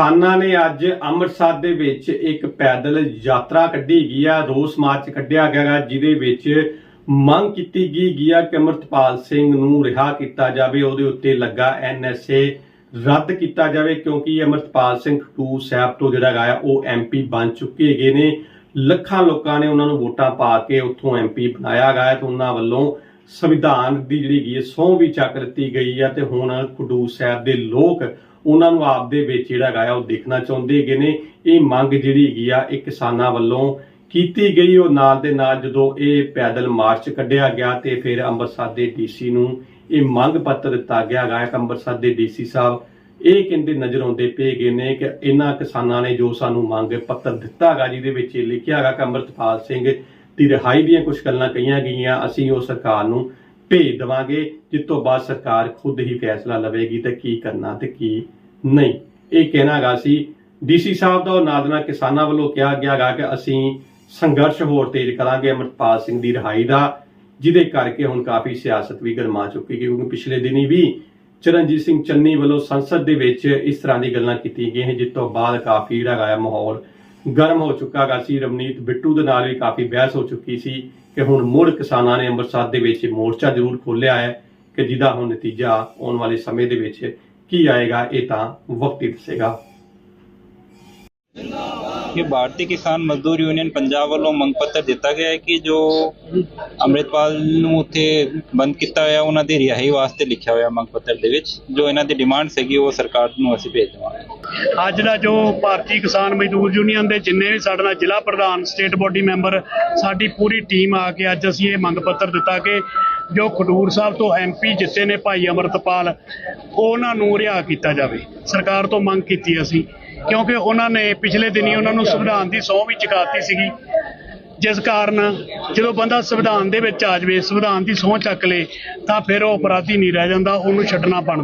ਕਿਸਾਨਾਂ ਨੇ ਅੱਜ ਅੰਮ੍ਰਿਤਸਰ ਦੇ ਵਿੱਚ ਇੱਕ ਪੈਦਲ ਯਾਤਰਾ ਕੱਢੀ ਗਈ ਆ। ਰੋਸ ਮਾਰਚ ਕੱਢਿਆ ਗਿਆ ਜਿਹਦੇ ਵਿੱਚ ਮੰਗ ਕੀਤੀ ਗਈ ਗਈ ਆ ਕਿ ਅੰਮ੍ਰਿਤਪਾਲ ਸਿੰਘ ਨੂੰ ਰਿਹਾ ਕੀਤਾ ਜਾਵੇ। ਉਹਦੇ ਉੱਤੇ ਲੱਗਾ ਐਨਐਸਏ ਰੱਦ ਕੀਤਾ ਜਾਵੇ, ਕਿਉਂਕਿ ਅੰਮ੍ਰਿਤਪਾਲ ਸਿੰਘ ਖਟੂ ਸਾਹਿਬ ਤੋਂ ਜਿਹੜਾ ਗਾ ਉਹ ਐਮਪੀ ਬਣ ਚੁੱਕੇ ਹੈਗੇ ਨੇ। ਲੱਖਾਂ ਲੋਕਾਂ ਨੇ ਉਹਨਾਂ ਨੂੰ ਵੋਟਾਂ ਪਾ ਕੇ ਉੱਥੋਂ ਐਮਪੀ ਬਣਾਇਆ ਗਿਆ ਹੈ ਤੇ ਉਹਨਾਂ ਵੱਲੋਂ ਸੰਵਿਧਾਨ ਦੀ ਜਿਹੜੀ ਗਈ ਸਹੁੰ ਵੀ ਚੱਕ ਦਿੱਤੀ ਗਈ ਆ ਤੇ ਹੁਣ ਖਡੂਰ ਸਾਹਿਬ ਦੇ ਲੋਕ ਉਹਨਾਂ ਨੂੰ ਆਪ ਦੇ ਵਿੱਚ ਜਿਹੜਾ ਹੈਗਾ ਆ, ਉਹ ਦੇਖਣਾ ਚਾਹੁੰਦੇ ਹੈਗੇ ਨੇ। ਇਹ ਮੰਗ ਜਿਹੜੀ ਹੈਗੀ ਆ, ਇਹ ਕਿਸਾਨਾਂ ਵੱਲੋਂ ਕੀਤੀ ਗਈ। ਉਹ ਨਾਲ ਦੇ ਨਾਲ ਜਦੋਂ ਇਹ ਪੈਦਲ ਮਾਰਚ ਕੱਢਿਆ ਗਿਆ ਤੇ ਫਿਰ ਅੰਮ੍ਰਿਤਸਰ ਦੇ ਡੀਸੀ ਨੂੰ ਇਹ ਮੰਗ ਪੱਤਰ ਦਿੱਤਾ ਗਿਆ। ਹੈਗਾ ਕਿ ਅੰਮ੍ਰਿਤਸਰ ਦੇ ਡੀਸੀ ਸਾਹਿਬ ਇਹ ਕਹਿੰਦੇ ਨਜ਼ਰ ਆਉਂਦੇ ਪਏ ਗਏ ਨੇ ਕਿ ਇਹਨਾਂ ਕਿਸਾਨਾਂ ਨੇ ਜੋ ਸਾਨੂੰ ਮੰਗ ਪੱਤਰ ਦਿੱਤਾ ਗਾ ਜਿਹਦੇ ਵਿੱਚ ਇਹ ਲਿਖਿਆ ਹੈਗਾ ਕਿ ਅੰਮ੍ਰਿਤਪਾਲ ਸਿੰਘ ਦੀ ਰਿਹਾਈ ਦੀਆਂ ਕੁਝ ਗੱਲਾਂ ਕਹੀਆਂ ਗਈਆਂ, ਅਸੀਂ ਉਹ ਸਰਕਾਰ ਨੂੰ ਭੇਜ ਦੇਵਾਂਗੇ, ਜਿਸ ਤੋਂ ਬਾਅਦ ਸਰਕਾਰ ਖੁਦ ਹੀ ਫੈਸਲਾ ਲਵੇਗੀ ਤੇ ਕੀ ਕਰਨਾ ਤੇ ਕੀ ਨਹੀਂ। ਇਹ ਕਹਿਣਾ ਸੀ ਡੀਸੀ ਸਾਹਿਬ ਦਾ ਉਹ ਨਾਦਨਾ ਕਿਸਾਨਾਂ ਵੱਲੋਂ ਕਿਹਾ ਗਿਆ ਕਿ ਅਸੀਂ ਸੰਘਰਸ਼ ਹੋਰ ਤੇਜ਼ ਕਰਾਂਗੇ, ਅਮਰਪਾਲ ਸਿੰਘ ਦੀ ਰਿਹਾਈ ਦਾ, ਜਿਹਦੇ ਕਰਕੇ ਹੁਣ ਕਾਫੀ ਸਿਆਸਤ ਵੀ ਗਰਮਾ ਚੁੱਕੀ ਕਿਉਂਕਿ ਪਿਛਲੇ ਦਿਨੀ ਵੀ ਚਰਨਜੀਤ ਸਿੰਘ ਚੰਨੀ ਵੱਲੋਂ ਸੰਸਦ ਦੇ ਵਿੱਚ ਇਸ ਤਰ੍ਹਾਂ ਦੀ ਗੱਲਾਂ ਕੀਤੀਆਂ ਗਈਆਂ, ਜਿਸ ਤੋਂ ਬਾਅਦ ਕਾਫੀ ਜਿਹੜਾ ਗਾ ਮਾਹੌਲ ਗਰਮ ਹੋ ਚੁੱਕਾ ਗਾ ਸੀ। ਰਵਨੀਤ ਬਿੱਟੂ ਦੇ ਨਾਲ ਵੀ ਕਾਫੀ ਬਹਿਸ ਹੋ ਚੁੱਕੀ ਸੀ ਕਿ ਹੁਣ ਮੁੜ ਕਿਸਾਨਾਂ ਨੇ ਅੰਮ੍ਰਿਤਸਰ ਦੇ ਵਿੱਚ ਮੋਰਚਾ ਜ਼ਰੂਰ ਖੋਲ੍ਹਿਆ ਹੈ ਕਿ ਜਿਹਦਾ ਹੁਣ ਨਤੀਜਾ ਆਉਣ ਵਾਲੇ ਸਮੇਂ ਦੇ ਵਿੱਚ ਕੀ ਆਏਗਾ, ਇਹ ਤਾਂ ਵਕਤ ਹੀ ਦੱਸੇਗਾ। ਕਿ ਭਾਰਤੀ ਕਿਸਾਨ ਮਜ਼ਦੂਰ ਯੂਨੀਅਨ ਪੰਜਾਬ ਵੱਲੋਂ ਮੰਗ ਪੱਤਰ ਦਿੱਤਾ ਗਿਆ ਹੈ ਕਿ ਜੋ ਅੰਮ੍ਰਿਤਪਾਲ ਨੂੰ ਉੱਥੇ ਬੰਦ ਕੀਤਾ ਹੋਇਆ, ਉਹਨਾਂ ਦੀ ਰਿਹਾਈ ਵਾਸਤੇ ਲਿਖਿਆ ਹੋਇਆ ਮੰਗ ਪੱਤਰ ਦੇ ਵਿੱਚ, ਜੋ ਇਹਨਾਂ ਦੀ ਡਿਮਾਂਡ ਸੀਗੀ, ਉਹ ਸਰਕਾਰ ਨੂੰ ਅਸੀਂ ਭੇਜ ਦੇਵਾਂਗੇ। ਅੱਜ ਦਾ ਜੋ ਭਾਰਤੀ ਕਿਸਾਨ ਮਜ਼ਦੂਰ ਯੂਨੀਅਨ ਦੇ ਜਿੰਨੇ ਵੀ ਸਾਡੇ ਨਾਲ ਜ਼ਿਲ੍ਹਾ ਪ੍ਰਧਾਨ, ਸਟੇਟ ਬੋਡੀ ਮੈਂਬਰ, ਸਾਡੀ ਪੂਰੀ ਟੀਮ ਆ ਕੇ ਅੱਜ ਅਸੀਂ ਇਹ ਮੰਗ ਪੱਤਰ ਦਿੱਤਾ ਕਿ ਜੋ ਖਡੂਰ ਸਾਹਿਬ ਤੋਂ ਐਮਪੀ ਜਿੱਤੇ ਨੇ ਭਾਈ ਅਮਰਤਪਾਲ, ਉਹਨਾਂ ਨੂੰ ਰਿਹਾ ਕੀਤਾ ਜਾਵੇ। ਸਰਕਾਰ ਤੋਂ ਮੰਗ ਕੀਤੀ ਅਸੀਂ। ਕਿਉਂਕਿ ਉਹਨਾਂ ਨੇ ਪਿਛਲੇ ਦਿਨੀ ਉਹਨਾਂ ਨੂੰ ਸੰਵਿਧਾਨ ਦੀ ਸਹੁੰ ਵੀ ਚੁਕਾਤੀ ਸੀਗੀ, ਜਿਸ ਕਾਰਨ ਜਦੋਂ ਬੰਦਾ ਸੰਵਿਧਾਨ ਦੇ ਵਿੱਚ ਆ ਜਾਵੇ, ਸੰਵਿਧਾਨ ਦੀ ਸਹੁੰ ਚੱਕ ਲੇ, ਤਾਂ ਫਿਰ ਉਹ ਅਪਰਾਧੀ ਨਹੀਂ ਰਹਿ ਜਾਂਦਾ, ਉਹਨੂੰ ਛੱਡਣਾ ਬਣਦਾ